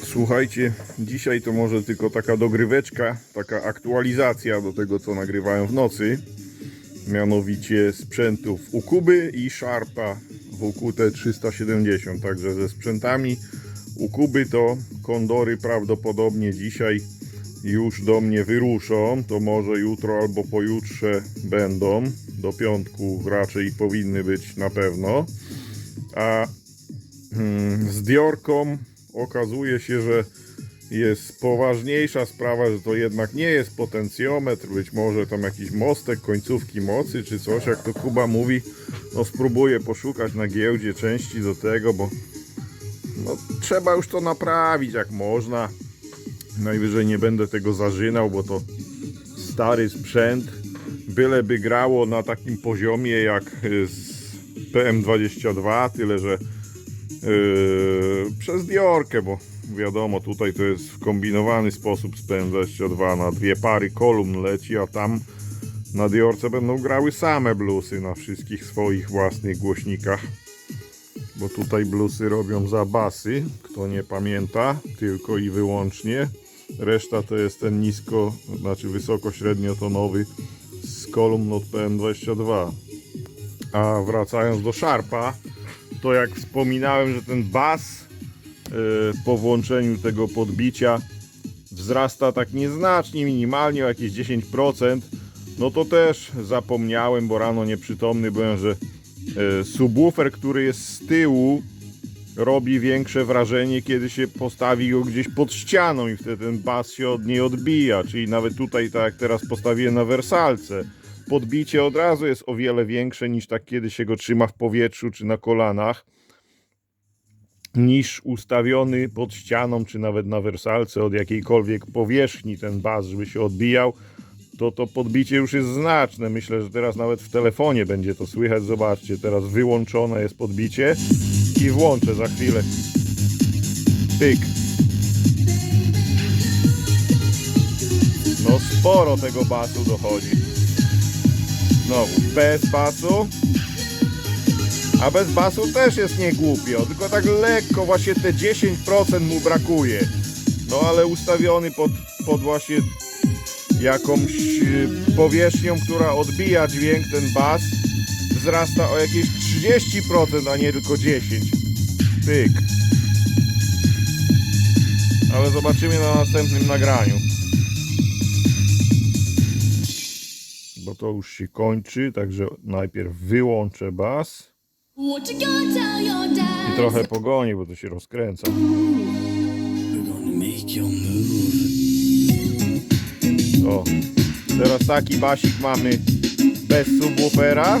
Słuchajcie, dzisiaj to może tylko taka dogryweczka, taka aktualizacja do tego, co nagrywałem w nocy. Mianowicie sprzętów Ukuby i Sharpa WQT 370. Także ze sprzętami Ukuby to kondory prawdopodobnie dzisiaj już do mnie wyruszą. To może jutro albo pojutrze będą. Do piątku raczej powinny być na pewno. A mm, z Diorką okazuje się, że jest poważniejsza sprawa, że to jednak nie jest potencjometr, być może tam jakiś mostek końcówki mocy czy coś, jak to Kuba mówi. No spróbuję poszukać na giełdzie części do tego, bo no, trzeba już to naprawić jak można. Najwyżej nie będę tego zażynał, bo to stary sprzęt. Byleby grało na takim poziomie jak y, z PM22, tyle że Yy, przez Diorkę, bo wiadomo, tutaj to jest w kombinowany sposób z PM22 na dwie pary kolumn leci, a tam na Diorce będą grały same bluesy na wszystkich swoich własnych głośnikach. Bo tutaj bluesy robią za basy, kto nie pamięta, tylko i wyłącznie. Reszta to jest ten nisko, znaczy wysoko-średniotonowy z kolumn od PM22. A wracając do Sharpa, to jak wspominałem, że ten bas yy, po włączeniu tego podbicia wzrasta tak nieznacznie, minimalnie o jakieś 10%, no to też zapomniałem, bo rano nieprzytomny byłem, że yy, subwoofer, który jest z tyłu, robi większe wrażenie, kiedy się postawi go gdzieś pod ścianą i wtedy ten bas się od niej odbija, czyli nawet tutaj, tak jak teraz postawiłem na wersalce, podbicie od razu jest o wiele większe niż tak, kiedy się go trzyma w powietrzu czy na kolanach, niż ustawiony pod ścianą czy nawet na wersalce od jakiejkolwiek powierzchni ten bas, żeby się odbijał, to to podbicie już jest znaczne. Myślę, że teraz nawet w telefonie będzie to słychać. Zobaczcie, teraz wyłączone jest podbicie i włączę za chwilę. Tyk. No sporo tego basu dochodzi. Znowu, bez basu. A bez basu też jest niegłupio, tylko tak lekko, właśnie te 10% mu brakuje. No ale ustawiony pod, pod właśnie jakąś y, powierzchnią, która odbija dźwięk, ten bas wzrasta o jakieś 30%, a nie tylko 10%. Pyk. Ale zobaczymy na następnym nagraniu. Bo to już się kończy, także najpierw wyłączę bas i trochę pogoni, bo to się rozkręca. O, teraz taki basik mamy bez subwoofera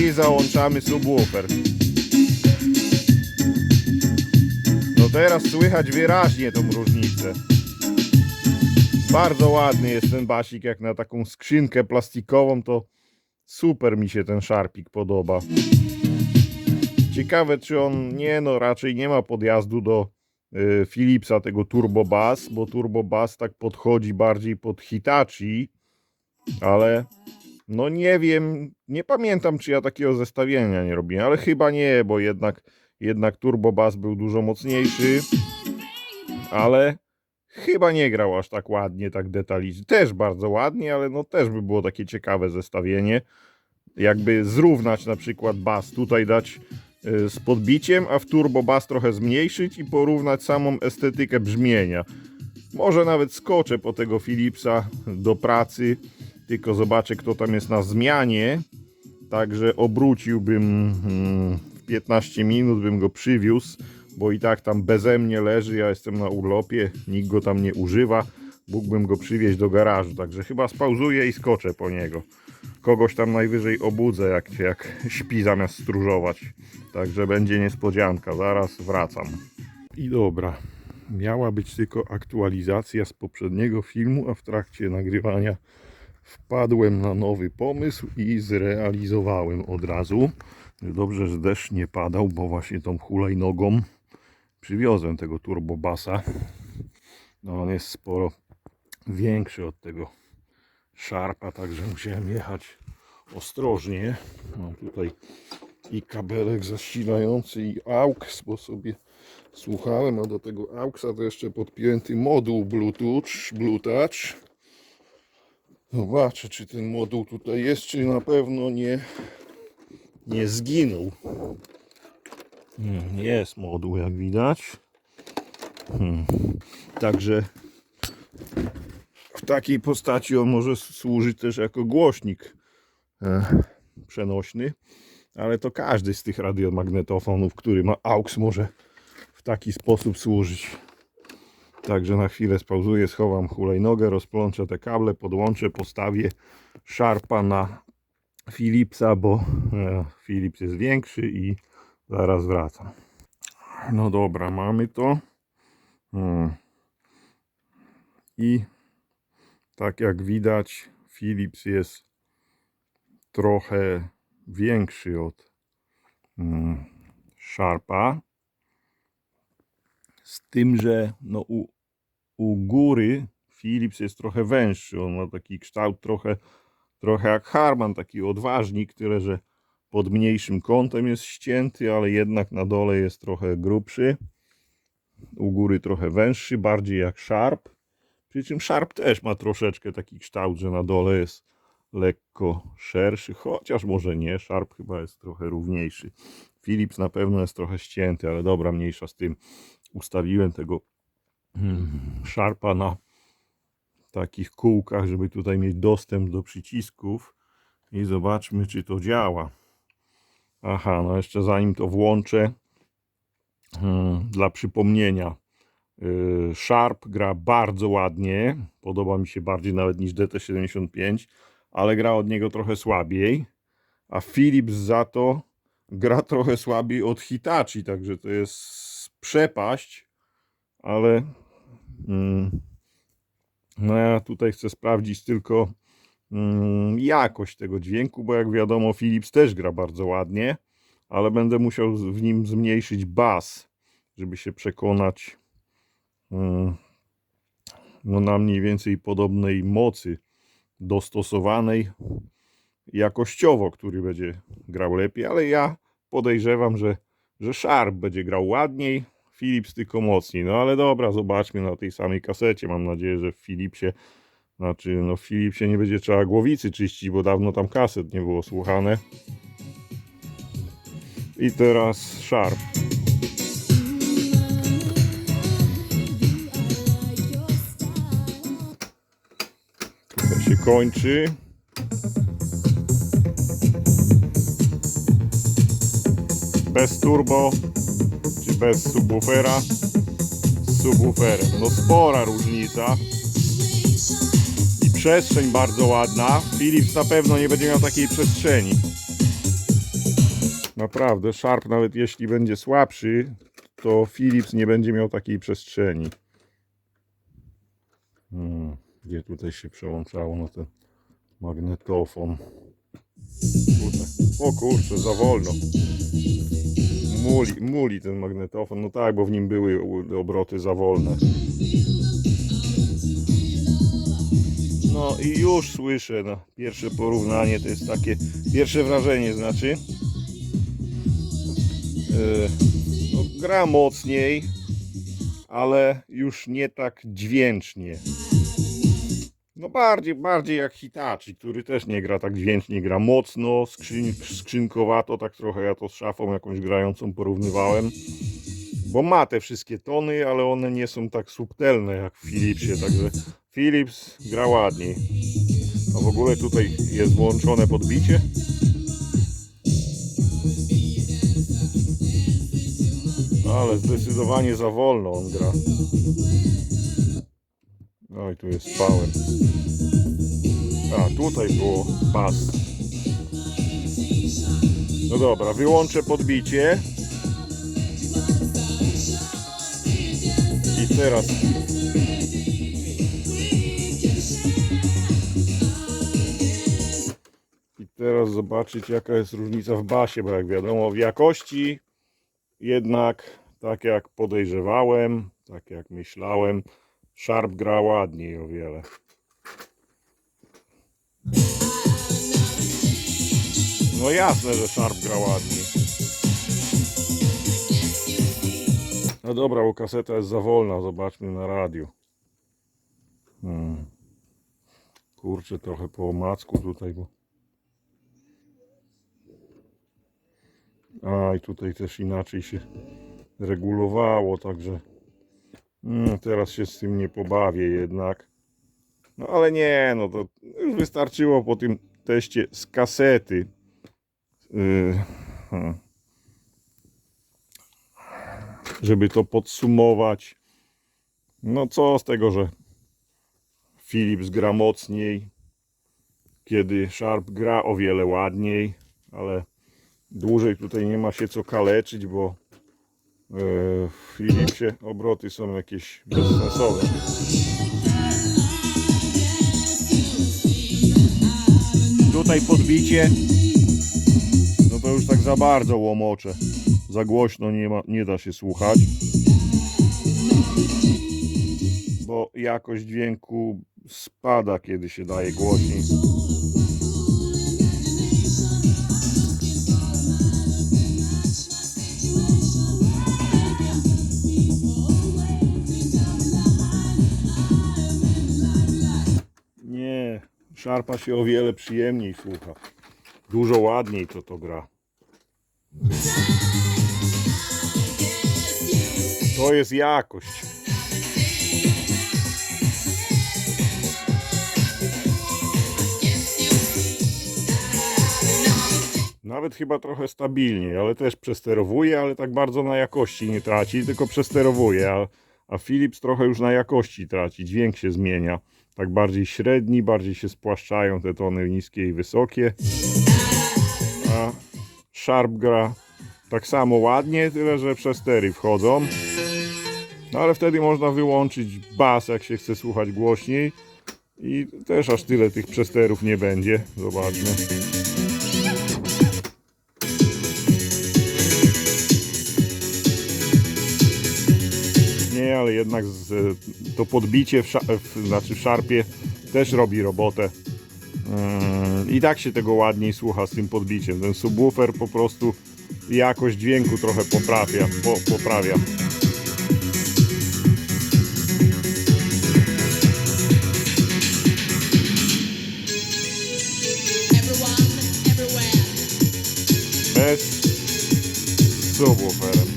i załączamy subwoofer. No teraz słychać wyraźnie tą różnicę. Bardzo ładny jest ten basik, jak na taką skrzynkę plastikową, to super mi się ten szarpik podoba. Ciekawe, czy on, nie no, raczej nie ma podjazdu do y, Philipsa, tego Turbo Bass, bo Turbo Bass tak podchodzi bardziej pod Hitachi, ale no nie wiem, nie pamiętam, czy ja takiego zestawienia nie robiłem, ale chyba nie, bo jednak, jednak Turbo Bass był dużo mocniejszy, ale chyba nie grał aż tak ładnie, tak detalicznie. Też bardzo ładnie, ale no też by było takie ciekawe zestawienie. Jakby zrównać na przykład bas, tutaj dać y, z podbiciem, a w turbo bas trochę zmniejszyć i porównać samą estetykę brzmienia. Może nawet skoczę po tego Philipsa do pracy, tylko zobaczę kto tam jest na zmianie. Także obróciłbym mm, w 15 minut, bym go przywiózł, bo i tak tam beze mnie leży, ja jestem na urlopie, nikt go tam nie używa. Mógłbym go przywieźć do garażu, także chyba spauzuję i skoczę po niego. Kogoś tam najwyżej obudzę, jak, jak śpi zamiast stróżować. Także będzie niespodzianka, zaraz wracam. I dobra, miała być tylko aktualizacja z poprzedniego filmu, a w trakcie nagrywania wpadłem na nowy pomysł i zrealizowałem od razu. Dobrze, że deszcz nie padał, bo właśnie tą hulajnogą przywiozłem tego turbobasa. No on jest sporo większy od tego szarpa, także musiałem jechać ostrożnie. Mam tutaj i kabelek zasilający i AUX, bo sobie słuchałem, a do tego AUXa to jeszcze podpięty moduł Bluetooth, Bluetooth. Zobaczę, czy ten moduł tutaj jest, czy na pewno nie, nie zginął. Hmm, Jest moduł, jak widać. Hmm. Także w takiej postaci on może służyć też jako głośnik e, przenośny, ale to każdy z tych radiomagnetofonów, który ma AUX może w taki sposób służyć. Także na chwilę spauzuję, schowam hulajnogę, rozplączę te kable, podłączę, postawię Sharpa na Philipsa, bo e, Philips jest większy i zaraz wracam. No dobra, mamy to. Hmm. I tak jak widać, Philips jest trochę większy od mm, Sharpa. Z tym, że no u, u góry Philips jest trochę węższy. On ma taki kształt trochę, trochę jak Harman, taki odważnik, tyle że pod mniejszym kątem jest ścięty, ale jednak na dole jest trochę grubszy. U góry trochę węższy, bardziej jak Sharp. Przy czym Sharp też ma troszeczkę taki kształt, że na dole jest lekko szerszy, chociaż może nie, Sharp chyba jest trochę równiejszy. Philips na pewno jest trochę ścięty, ale dobra, mniejsza z tym. Ustawiłem tego mm, Sharpa na takich kółkach, żeby tutaj mieć dostęp do przycisków i zobaczmy, czy to działa. Aha, no jeszcze zanim to włączę, mm, dla przypomnienia, y, Sharp gra bardzo ładnie, podoba mi się bardziej nawet niż DT75, ale gra od niego trochę słabiej, a Philips za to gra trochę słabiej od Hitachi, także to jest przepaść, ale mm, no ja tutaj chcę sprawdzić tylko jakość tego dźwięku, bo jak wiadomo Philips też gra bardzo ładnie, ale będę musiał w nim zmniejszyć bas, żeby się przekonać mm, no na mniej więcej podobnej mocy dostosowanej jakościowo, który będzie grał lepiej, ale ja podejrzewam, że, że Sharp będzie grał ładniej, Philips tylko mocniej. No ale dobra, zobaczmy na tej samej kasecie. Mam nadzieję, że w Philipsie, znaczy no w Philipsie nie będzie trzeba głowicy czyścić, bo dawno tam kaset nie było słuchane. I teraz Sharp. Tutaj się kończy. Bez turbo czy bez subwoofera? Z. No spora różnica. Przestrzeń bardzo ładna. Philips na pewno nie będzie miał takiej przestrzeni. Naprawdę, Sharp nawet jeśli będzie słabszy, to Philips nie będzie miał takiej przestrzeni. Hmm, gdzie tutaj się przełączało na ten magnetofon? Tutaj. O kurczę, za wolno. Muli, muli ten magnetofon. No tak, bo w nim były obroty za wolne. No i już słyszę, no, pierwsze porównanie to jest takie, pierwsze wrażenie znaczy. Yy, no, gra mocniej, ale już nie tak dźwięcznie. No bardziej, bardziej jak Hitachi, który też nie gra tak dźwięcznie, gra mocno, skrzyn, skrzynkowato, tak trochę ja to z szafą jakąś grającą porównywałem. Bo ma te wszystkie tony, ale one nie są tak subtelne jak w Philipsie, także Philips gra ładniej. A w ogóle tutaj jest włączone podbicie. Ale zdecydowanie za wolno on gra. Oj, tu jest power. A, tutaj było pas. No dobra, wyłączę podbicie. I teraz. I teraz zobaczyć jaka jest różnica w basie, bo jak wiadomo w jakości jednak tak jak podejrzewałem, tak jak myślałem, Sharp gra ładniej o wiele. No jasne, że Sharp gra ładniej. No dobra, bo kaseta jest za wolna, zobaczmy na radiu. Hmm. Kurczę, trochę po omacku tutaj, bo... A, i tutaj też inaczej się regulowało, także... Mm, teraz się z tym nie pobawię jednak. No ale nie, no to już wystarczyło po tym teście z kasety. Yy, hmm. Żeby to podsumować. No co z tego, że Philips gra mocniej, kiedy Sharp gra o wiele ładniej, ale dłużej tutaj nie ma się co kaleczyć, bo e, w Philipsie obroty są jakieś bezsensowne. Tutaj podbicie, no to już tak za bardzo łomocze. Za głośno nie, ma, nie da się słuchać. Bo jakość dźwięku spada, kiedy się daje głośniej. Nie, szarpa się o wiele przyjemniej słucha. Dużo ładniej to to gra. To jest jakość. Nawet chyba trochę stabilniej, ale też przesterowuje, ale tak bardzo na jakości nie traci, tylko przesterowuje, a, a Philips trochę już na jakości traci, dźwięk się zmienia. Tak bardziej średni, bardziej się spłaszczają te tony niskie i wysokie. A Sharp gra tak samo ładnie, tyle że przestery wchodzą. No ale wtedy można wyłączyć bas, jak się chce słuchać głośniej. I też aż tyle tych przesterów nie będzie. Zobaczmy. Nie, ale jednak z, to podbicie w, w, znaczy w szarpie też robi robotę. Yy, I tak się tego ładniej słucha z tym podbiciem. Ten subwoofer po prostu jakość dźwięku trochę poprawia. Po, poprawia. Subwooferem.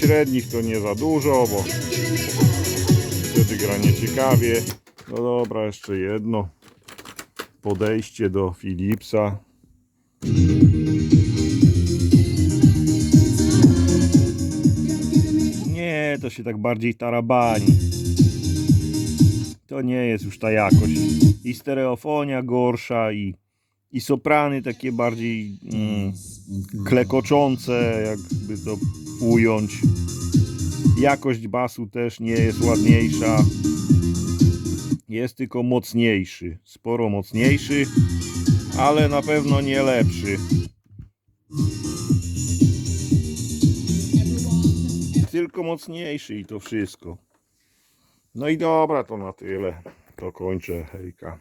Średnich to nie za dużo, bo wtedy gra nieciekawie. No dobra, jeszcze jedno podejście do Philipsa. Nie, to się tak bardziej tarabani. To nie jest już ta jakość. I stereofonia gorsza, i, i soprany takie bardziej mm, klekoczące, jakby to ująć. Jakość basu też nie jest ładniejsza. Jest tylko mocniejszy. Sporo mocniejszy, ale na pewno nie lepszy. Tylko mocniejszy i to wszystko. No i dobra, to na tyle. To kończę. Hejka.